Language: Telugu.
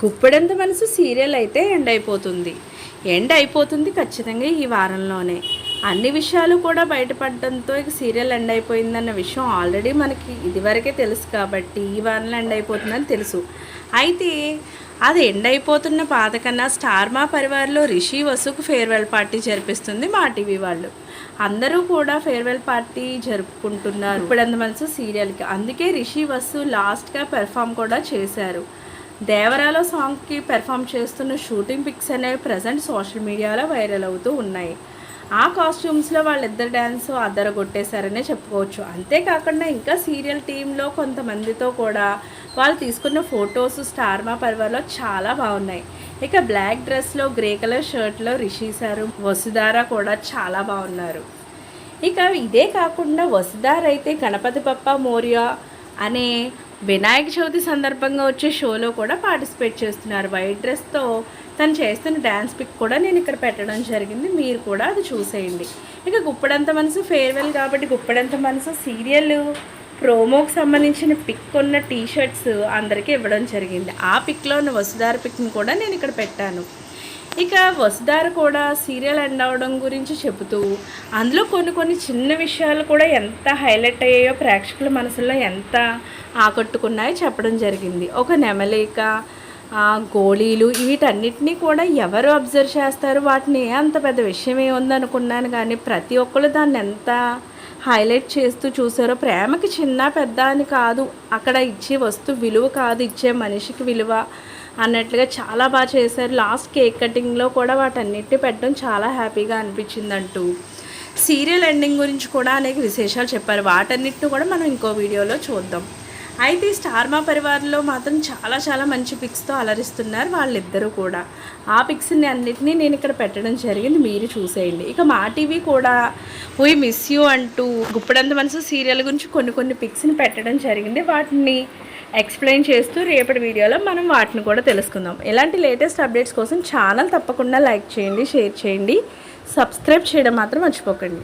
గుప్పెడంత మనసు సీరియల్ అయితే ఎండ్ అయిపోతుంది ఎండ్ అయిపోతుంది ఖచ్చితంగా ఈ వారంలోనే. అన్ని విషయాలు కూడా బయటపడడంతో ఇక సీరియల్ ఎండ్ అయిపోయిందన్న విషయం ఆల్రెడీ మనకి ఇదివరకే తెలుసు కాబట్టి ఈ వారంలో ఎండ్ అయిపోతుందని తెలుసు. అయితే అది ఎండ్ అయిపోతున్న పాత కన్నా స్టార్ మా పరివార్లో రిషి వసుకు ఫేర్వెల్ పార్టీ జరిపిస్తుంది మా టీవీ వాళ్ళు. అందరూ కూడా ఫేర్వెల్ పార్టీ జరుపుకుంటున్నారు. ఇప్పుడంత మనసు సీరియల్కి. అందుకే రిషి వసు లాస్ట్గా పెర్ఫామ్ కూడా చేశారు. దేవరాలో సాంగ్కి పెర్ఫామ్ చేస్తున్న షూటింగ్ పిక్స్ అనేవి ప్రజెంట్ సోషల్ మీడియాలో వైరల్ అవుతూ ఉన్నాయి. ఆ కాస్ట్యూమ్స్లో వాళ్ళిద్దరు డ్యాన్స్ అద్దరగొట్టేశారనే చెప్పుకోవచ్చు. అంతేకాకుండా ఇంకా సీరియల్ టీంలో కొంతమందితో కూడా వాళ్ళు తీసుకున్న ఫొటోస్ స్టార్ మా చాలా బాగున్నాయి. ఇక బ్లాక్ డ్రెస్లో గ్రే కలర్ షర్ట్లో రిషి సారు వసుధార కూడా చాలా బాగున్నారు. ఇక ఇదే కాకుండా వసుధార అయితే గణపతి పప్ప మోర్య అనే వినాయక చవితి సందర్భంగా వచ్చే షోలో కూడా పార్టిసిపేట్ చేస్తున్నారు. వైట్ డ్రెస్తో తను చేస్తున్న డ్యాన్స్ పిక్ కూడా నేను ఇక్కడ పెట్టడం జరిగింది. మీరు కూడా అది చూసేయండి. ఇక గుప్పడంత మనసు ఫేర్వెల్ కాబట్టి గుప్పడంత మనసు సీరియల్ ప్రోమోకి సంబంధించిన పిక్ ఉన్న టీషర్ట్స్ అందరికీ ఇవ్వడం జరిగింది. ఆ పిక్లో ఉన్న వసుధార పిక్ని కూడా నేను ఇక్కడ పెట్టాను. ఇక వసుధార కూడా సీరియల్ ఎండ్ అవడం గురించి చెబుతూ అందులో కొన్ని కొన్ని చిన్న విషయాలు కూడా ఎంత హైలైట్ అయ్యాయో ప్రేక్షకుల మనసులో ఎంత ఆకట్టుకున్నాయో చెప్పడం జరిగింది. ఒక నెమలిక గోళీలు వీటన్నిటినీ కూడా ఎవరు అబ్జర్వ్ చేస్తారు? వాటిని అంత పెద్ద విషయం ఏముందనుకున్నాను కానీ ప్రతి ఒక్కరు దాన్ని ఎంత హైలైట్ చేస్తూ చూసారో ప్రేమకి చిన్న పెద్ద అని కాదు అక్కడ ఇచ్చే వస్తువు విలువ కాదు ఇచ్చే మనిషికి విలువ అన్నట్లుగా చాలా బాగా చేశారు. లాస్ట్ కేక్ కటింగ్లో కూడా వాటన్నిటిని పెట్టడం చాలా హ్యాపీగా అనిపించింది అంటూ సీరియల్ ఎండింగ్ గురించి కూడా అనేక విశేషాలు చెప్పారు. వాటన్నిటిని కూడా మనం ఇంకో వీడియోలో చూద్దాం. అయితే ఈ స్టార్ మా పరివారంలో మాత్రం చాలా చాలా మంచి పిక్స్తో అలరిస్తున్నారు వాళ్ళిద్దరూ కూడా. ఆ పిక్స్ని అన్నిటినీ నేను ఇక్కడ పెట్టడం జరిగింది. మీరు చూసేయండి. ఇక మా టీవీ కూడా వీ మిస్ యూ అంటూ గుప్పడంత మనసు సీరియల్ గురించి కొన్ని కొన్ని పిక్స్ని పెట్టడం జరిగింది. వాటిని ఎక్స్ప్లెయిన్ చేస్తూ రేపటి వీడియోలో మనం వాటిని కూడా తెలుసుకుందాం. ఇలాంటి లేటెస్ట్ అప్డేట్స్ కోసం ఛానల్ తప్పకుండా లైక్ చేయండి షేర్ చేయండి. సబ్స్క్రైబ్ చేయడం మాత్రం మర్చిపోకండి.